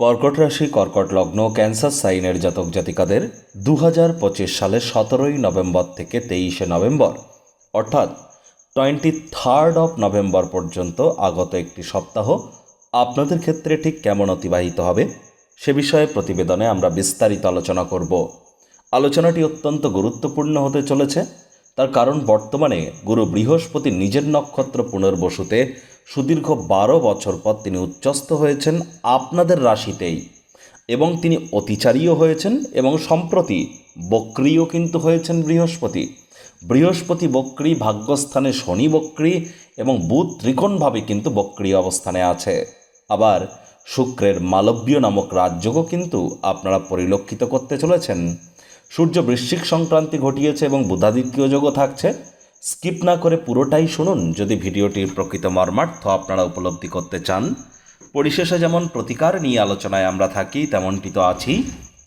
কর্কট রাশি, কর্কট লগ্ন, ক্যান্সার সাইনের জাতক জাতিকাদের দু হাজার পঁচিশ সালের সতেরোই নভেম্বর থেকে তেইশে নভেম্বর, অর্থাৎ টোয়েন্টি থার্ড অফ নভেম্বর পর্যন্ত আগত একটি সপ্তাহ আপনাদের ক্ষেত্রে ঠিক কেমন অতিবাহিত হবে সে বিষয়ে প্রতিবেদনে আমরা বিস্তারিত আলোচনা করব। আলোচনাটি অত্যন্ত গুরুত্বপূর্ণ হতে চলেছে। তার কারণ বর্তমানে গুরু বৃহস্পতি নিজের নক্ষত্র পুনর্বসুতে সুদীর্ঘ বারো বছর পর তিনি উচ্চস্থ হয়েছেন আপনাদের রাশিতেই এবং তিনি অতিচারীও হয়েছেন এবং সম্প্রতি বক্রিও কিন্তু হয়েছেন বৃহস্পতি। বৃহস্পতি বক্রী ভাগ্যস্থানে শনি বক্রী এবং বুধ ত্রিকোণভাবে কিন্তু বক্রী অবস্থানে আছে। আবার শুক্রের মালব্য নামক রাজযোগও কিন্তু আপনারা পরিলক্ষিত করতে চলেছেন। সূর্য বৃশ্চিক সংক্রান্তি ঘটিয়েছে এবং বুধাদিত্য যোগও থাকছে। স্কিপ না করে পুরোটাই শুনুন। যদি ভিডিওটির প্রকৃত মর্মার্থ আপনারা উপলব্ধি করতে চান, পরিশেষে যেমন প্রতিকার নিয়ে আলোচনায় আমরা থাকি, তেমনটি তো আছি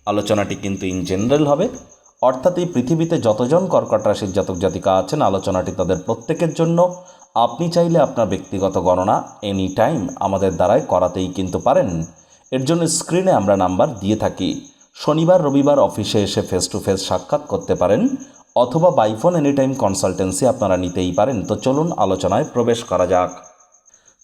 আলোচনাটি কিন্তু ইন জেনারেল হবে। অর্থাৎ এই পৃথিবীতে যতজন কর্কট রাশির জাতক জাতিকা আছেন, আলোচনাটি তাদের প্রত্যেকের জন্য। আপনি চাইলে আপনার ব্যক্তিগত গণনা এনি টাইম আমাদের দ্বারাই করাতেই কিন্তু পারেন। এর জন্য স্ক্রিনে আমরা নাম্বার দিয়ে থাকি। শনিবার, রবিবার অফিসে এসে ফেস টু ফেস সাক্ষাৎ করতে পারেন অথবা বাইফোন এনি টাইম কনসালটেন্সি আপনারা নিতেই পারেন। তো চলুন আলোচনায় প্রবেশ করা যাক।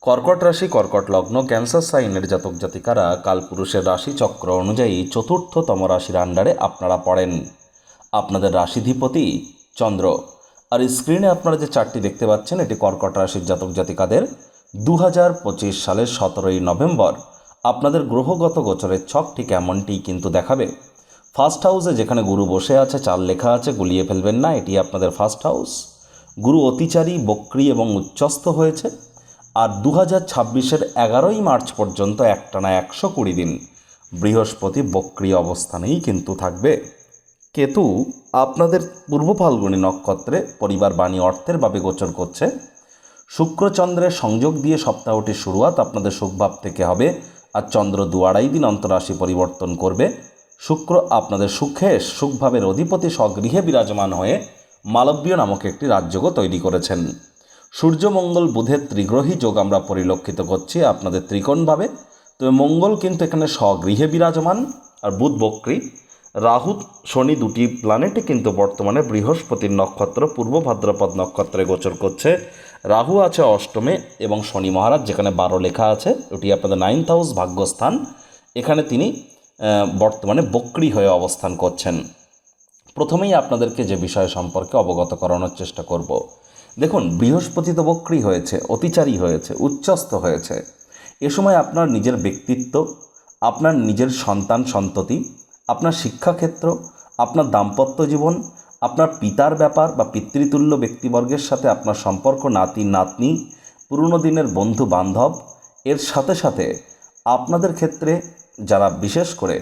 কর্কট রাশি, কর্কট লগ্ন, ক্যান্সার সাইনের জাতক জাতিকারা কালপুরুষের রাশি চক্র অনুযায়ী চতুর্থতম রাশির আন্ডারে আপনারা পড়েন। আপনাদের রাশিধিপতি চন্দ্র। আর স্ক্রিনে আপনারা যে চারটি দেখতে পাচ্ছেন, এটি কর্কট রাশির জাতক জাতিকাদের দু হাজার পঁচিশ সালের সতেরোই নভেম্বর। আপনাদের গ্রহগত গোচরের ছকটি কেমনটি কিন্তু দেখাবে। ফার্স্ট হাউসে যেখানে গুরু বসে আছে, চাল লেখা আছে, গুলিয়ে ফেলবেন না, এটি আপনাদের ফার্স্ট হাউস। গুরু অতিচারী, বক্রী এবং উচ্চস্থ হয়েছে। আর দু হাজার ছাব্বিশের এগারোই মার্চ পর্যন্ত একটানা একশো কুড়ি দিন বৃহস্পতি বক্রী অবস্থানেই কিন্তু থাকবে। কেতু, আপনাদের পূর্ব ফাল্গুনী নক্ষত্রে পরিবার বাণী অর্থের ভাবে গোচর করছে। শুক্রচন্দ্রের সংযোগ দিয়ে সপ্তাহটির শুরুয়াত আপনাদের সুখভাব থেকে হবে। আর চন্দ্র দু আড়াই দিন অন্তরাশি পরিবর্তন করবে। শুক্র আপনাদের সুখে, সুখভাবের অধিপতি স্বগৃহে বিরাজমান হয়ে মালব্য নামক একটি রাজযোগও তৈরি করেছেন। সূর্যমঙ্গল বুধের ত্রিগ্রহী যোগ আমরা পরিলক্ষিত করছি আপনাদের ত্রিকোণভাবে। তবে মঙ্গল কিন্তু এখানে স্বগৃহে বিরাজমান আর বুধ বক্রী। রাহু, শনি দুটি প্ল্যানেটে কিন্তু বর্তমানে বৃহস্পতির নক্ষত্র, পূর্ব ভাদ্রপদ নক্ষত্রে গোচর করছে। রাহু আছে অষ্টমে এবং শনি মহারাজ, যেখানে বারো লেখা আছে, ওটি আপনাদের নাইন্থ হাউস ভাগ্যস্থান। এখানে তিনি বর্তমানে বক্রি হয়ে অবস্থান করছেন। প্রথমেই আপনাদেরকে যে বিষয় সম্পর্কে অবগত করানোর চেষ্টা করব। দেখুন, বৃহস্পতি তো বক্রি হয়েছে, অতিচারী হয়েছে, উচ্চস্থ হয়েছে। এ সময় আপনার নিজের ব্যক্তিত্ব, আপনার নিজের সন্তান সন্ততি, আপনার শিক্ষাক্ষেত্র, আপনার দাম্পত্য জীবন আপনার পিতার ব্যাপার বা পিতৃতুল্য ব্যক্তিবর্গের সাথে আপনার সম্পর্ক, নাতি, নাতনি, পুরনো দিনের বন্ধু, বান্ধব, এর সাথে সাথে আপনাদের ক্ষেত্রে যারা বিশেষ করে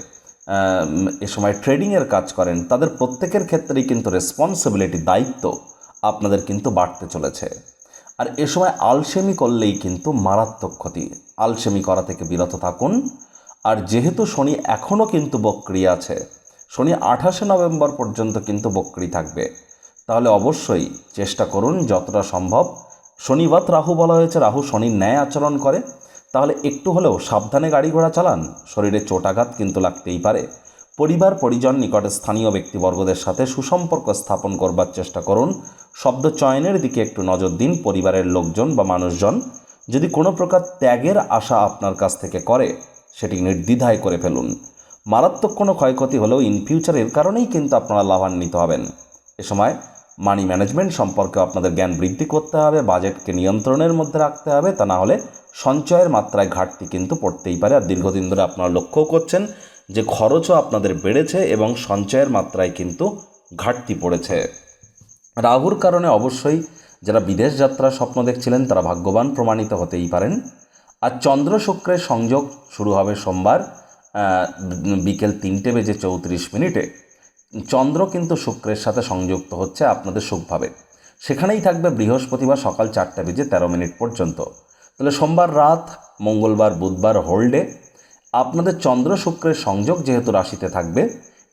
এ সময় ট্রেডিংয়ের কাজ করেন, তাদের প্রত্যেকের ক্ষেত্রেই কিন্তু রেসপন্সিবিলিটি দায়িত্ব আপনাদের কিন্তু বাড়তে চলেছে। আর এ সময় আলসেমি করলেই কিন্তু মারাত্মক ক্ষতি। আলসেমি করা থেকে বিরত থাকুন। আর যেহেতু শনি এখনও কিন্তু বক্রিয়া আছে শনি আঠাশে নভেম্বর পর্যন্ত কিন্তু বক্রি থাকবে। তাহলে অবশ্যই চেষ্টা করুন যতটা সম্ভব। শনিবাত রাহু বলা হয়েছে, রাহু শনির ন্যায় আচরণ করে। তাহলে একটু হলেও সাবধানে গাড়ি ঘোড়া চালান, শরীরে চোটাঘাত কিন্তু লাগতেই পারে। পরিবার, পরিজন, নিকটে স্থানীয় ব্যক্তিবর্গদের সাথে সুসম্পর্ক স্থাপন করবার চেষ্টা করুন। শব্দ চয়নের দিকে একটু নজর দিন, পরিবারের লোকজন বা মানুষজন। যদি কোনো প্রকার ত্যাগের আশা আপনার কাছ থেকে করে, সেটি নির্দ্বিধায় করে ফেলুন। মারাত্মক কোনো ক্ষয়ক্ষতি হলেও ইন ফিউচার এর কারণেই কিন্তু আপনারা লাভান্বিত হবেন। এ সময় মানি ম্যানেজমেন্ট সম্পর্কে আপনাদের জ্ঞান বৃদ্ধি করতে হবে বাজেটকে নিয়ন্ত্রণের মধ্যে রাখতে হবে, তা না হলে সঞ্চয়ের মাত্রায় ঘাটতি কিন্তু পড়তেই পারে। আর দীর্ঘদিন ধরে আপনারা লক্ষ্য করছেন যে খরচও আপনাদের বেড়েছে এবং সঞ্চয়ের মাত্রায় কিন্তু ঘাটতি পড়েছে। রাহুর কারণে অবশ্যই যারা বিদেশ যাত্রার স্বপ্ন দেখছিলেন, তারা ভাগ্যবান প্রমাণিত হতেই পারেন। আর চন্দ্র শুক্রের সংযোগ শুরু হবে সোমবার। বিকেল তিনটে বেজে চৌত্রিশ মিনিটে। চন্দ্র কিন্তু শুক্রের সাথে সংযুক্ত হচ্ছে আপনাদের সুখভাবে। সেখানেই থাকবে বৃহস্পতিবার সকাল চারটে বেজে তেরো মিনিট পর্যন্ত। তাহলে সোমবার রাত, মঙ্গলবার, বুধবার হোল্ডে আপনাদের চন্দ্র শুক্রের সংযোগ যেহেতু রাশিতে থাকবে,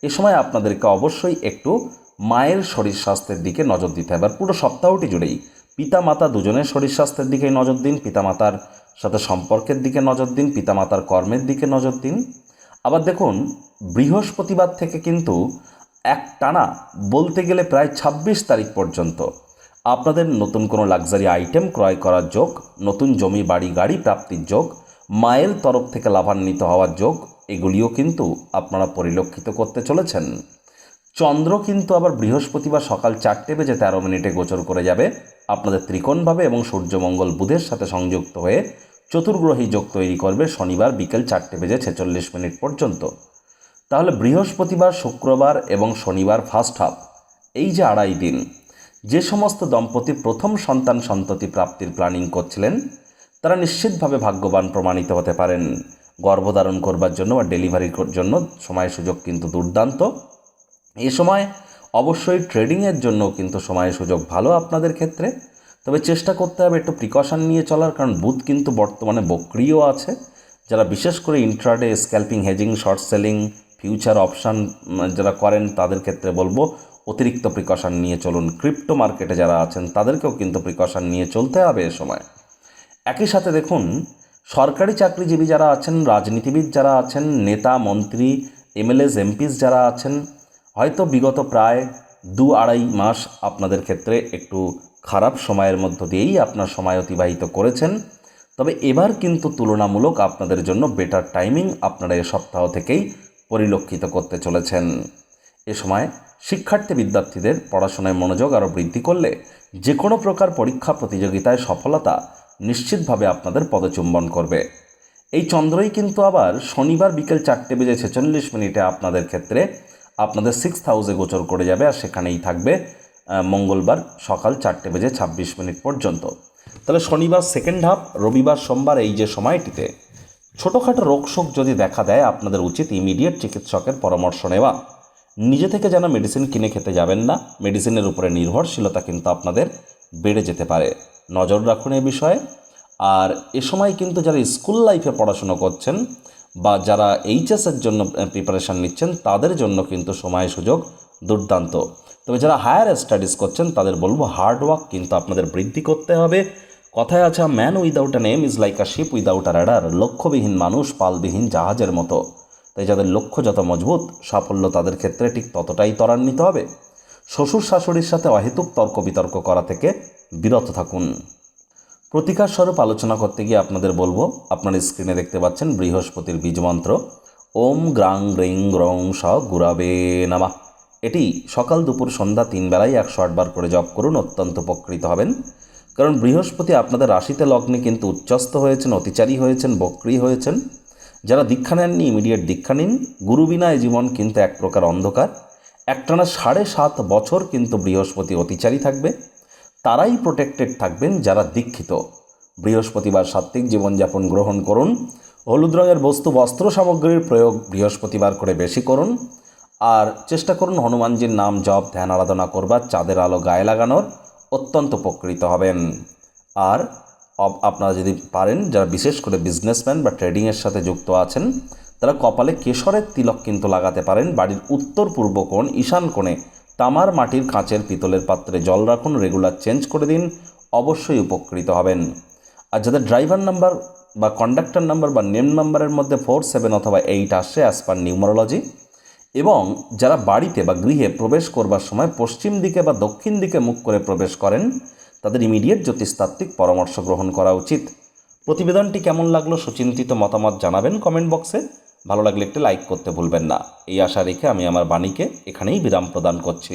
এ সময় আপনাদেরকে অবশ্যই একটু মায়ের শরীর স্বাস্থ্যের দিকে নজর দিতে হবে। আর পুরো সপ্তাহটি জুড়েই পিতা মাতা দুজনের শরীর স্বাস্থ্যের দিকেই নজর দিন, পিতামাতার সাথে সম্পর্কের দিকে নজর দিন, পিতামাতার কর্মের দিকে নজর দিন। আবার দেখুন, বৃহস্পতিবার থেকে কিন্তু এক টানা বলতে গেলে প্রায় ছাব্বিশ তারিখ পর্যন্ত আপনাদের নতুন কোনো লাক্সারি আইটেম ক্রয় করার যোগ, নতুন জমি, বাড়ি, গাড়ি প্রাপ্তির যোগ, মায়ের তরফ থেকে লাভান্বিত হওয়ার যোগ, এগুলিও কিন্তু আপনারা পরিলক্ষিত করতে চলেছেন। চন্দ্র কিন্তু আবার বৃহস্পতিবার সকাল চারটে বেজে তেরো মিনিটে গোচর করে যাবে। আপনাদের ত্রিকোণভাবে এবং সূর্যমঙ্গল বুধের সাথে সংযুক্ত হয়ে চতুর্গ্রহী যোগ তৈরি করবে শনিবার বিকেল চারটে বেজে ছেচল্লিশ মিনিট পর্যন্ত। তাহলে বৃহস্পতিবার, শুক্রবার এবং শনিবার ফার্স্ট হাফ এই যে আড়াই দিন, যে সমস্ত দম্পতি প্রথম সন্তান সন্ততি প্রাপ্তির প্ল্যানিং করছিলেন, তারা নিশ্চিতভাবে ভাগ্যবান প্রমাণিত হতে পারেন। গর্ভধারণ করবার জন্য বা ডেলিভারির জন্য সময় সুযোগ কিন্তু দুর্দান্ত। এ সময় অবশ্যই ট্রেডিংয়ের জন্য কিন্তু সময় সুযোগ ভালো আপনাদের ক্ষেত্রে। তবে চেষ্টা করতে হবে একটু প্রিকশন নিয়ে চলার, কারণ বুধ কিন্তু বর্তমানে বক্রিয় আছে। যারা বিশেষ করে intraday scalping hedging short selling future option যারা করেন, তাদের ক্ষেত্রে বলব, অতিরিক্ত প্রিকশন নিয়ে চলুন। ক্রিপ্টো মার্কেটে যারা আছেন, তাদেরকেও কিন্তু প্রিকশন নিয়ে চলতে হবে এ সময়। একই সাথে দেখুন, সরকারি চাকরিজীবী যারা আছেন, রাজনীতিবিদ যারা আছেন, নেতা, মন্ত্রী এমএলএস এমপিস যারা আছেন, হয়তো বিগত প্রায় দু আড়াই মাস আপনাদের ক্ষেত্রে একটু খারাপ সময়ের মধ্য দিয়েই আপনার সময় অতিবাহিত করেছেন। তবে এবার কিন্তু তুলনামূলক আপনাদের জন্য বেটার টাইমিং আপনারা এ সপ্তাহ থেকেই পরিলক্ষিত করতে চলেছেন। এ সময় শিক্ষার্থী বিদ্যার্থীদের পড়াশোনায় মনোযোগ আরও বৃদ্ধি করলে যে কোনো প্রকার পরীক্ষা প্রতিযোগিতায় সফলতা নিশ্চিতভাবে আপনাদের পদচুম্বন করবে। এই চন্দ্রই কিন্তু আবার শনিবার বিকেল চারটে বেজে ছেচল্লিশ মিনিটে আপনাদের ক্ষেত্রে আপনাদের সিক্স হাউসে গোচর করে যাবে আর সেখানেই থাকবে মঙ্গলবার সকাল চারটে বেজে ছাব্বিশ মিনিট পর্যন্ত। তাহলে শনিবার সেকেন্ড হাফ রবিবার, সোমবার এই যে সময়টিতে ছোটোখাটো রোগশোক যদি দেখা দেয়, আপনাদের উচিত ইমিডিয়েট চিকিৎসকের পরামর্শ নেওয়া। নিজে থেকে যেন মেডিসিন কিনে খেতে যাবেন না মেডিসিনের উপরে নির্ভরশীলতা কিন্তু আপনাদের বেড়ে যেতে পারে। নজর রাখুন এ বিষয়ে। আর এ সময় কিন্তু যারা স্কুল লাইফে পড়াশুনো করছেন বা যারা এইচএসের জন্য প্রিপারেশান নিচ্ছেন, তাদের জন্য কিন্তু সময় সুযোগ দুর্দান্ত। তবে যারা হায়ার স্টাডিজ করছেন, তাদের বলব হার্ড ওয়ার্ক কিন্তু আপনাদের বৃদ্ধি করতে হবে। কথায় আছে man without a name is like a ship without a rudder লক্ষ্যবিহীন মানুষ পালবিহীন জাহাজের মতো। তাই যাদের লক্ষ্য যত মজবুত, সাফল্য তাদের ক্ষেত্রে ঠিক ততটাই ত্বরান্বিত হবে। শ্বশুর শাশুড়ির সাথে অহেতুক তর্ক বিতর্ক করা থেকে বিরত থাকুন। প্রতিকার স্বরূপ আলোচনা করতে গিয়ে আপনাদের বলব, আপনার স্ক্রিনে দেখতে পাচ্ছেন বৃহস্পতির বীজমন্ত্র ওম গ্রাং গ্রিং গ্রং স গুরাবে নামা। এটি সকাল দুপুর সন্ধ্যা তিন বেলায় একশো আটবার করে জপ করুন, অত্যন্ত উপকৃত হবেন। কারণ বৃহস্পতি আপনাদের রাশিতে লগ্নে কিন্তু উচ্চস্ত হয়েছেন, অতিচারী হয়েছেন, বক্রী হয়েছেন। যারা দীক্ষা নেননি ইমিডিয়েট দীক্ষা নিন। গুরু বিনা জীবন কিন্তু এক প্রকার অন্ধকার। একটানা সাড়ে সাত বছর কিন্তু বৃহস্পতি অতিচারী থাকবে। তারাই প্রোটেক্টেড থাকবেন যারা দীক্ষিত। বৃহস্পতিবার সাত্ত্বিক জীবনযাপন গ্রহণ করুন। হলুদ রঙের বস্তু, বস্ত্র সামগ্রীর প্রয়োগ বৃহস্পতিবার করে বেশি করুন। আর চেষ্টা করুন হনুমানজির নাম জপ, ধ্যান আরাধনা করবার, চাঁদের আলো গায়ে লাগানোর। অত্যন্ত উপকৃত হবেন। আর আপনারা যদি পারেন, যারা বিশেষ করে বিজনেসম্যান বা ট্রেডিংয়ের সাথে যুক্ত আছেন, তারা কপালে কেশরের তিলক কিন্তু লাগাতে পারেন। বাড়ির উত্তর পূর্ব কোণ, ঈশান কোণে তামার মাটির কাঁচের পিতলের পাত্রে জল রাখুন, রেগুলার চেঞ্জ করে দিন, অবশ্যই উপকৃত হবেন। আর যাদের ড্রাইভার নাম্বার বা কন্ডাক্টর নাম্বার বা নেম নাম্বারের মধ্যে ফোর সেভেন অথবা এইট আসছে অ্যাজ পার নিউমারোলজি, এবং যারা বাড়িতে বা গৃহে প্রবেশ করবার সময় পশ্চিম দিকে বা দক্ষিণ দিকে মুখ করে প্রবেশ করেন, তাদের ইমিডিয়েট জ্যোতিষতাত্ত্বিক পরামর্শ গ্রহণ করা উচিত। প্রতিবেদনটি কেমন লাগল সুচিন্তিত মতামত জানাবেন কমেন্ট বক্সে ভালো লাগলে একটি লাইক করতে ভুলবেন না। এই আশা রেখে আমি আমার বাণীকে এখানেই বিরাম প্রদান করছি।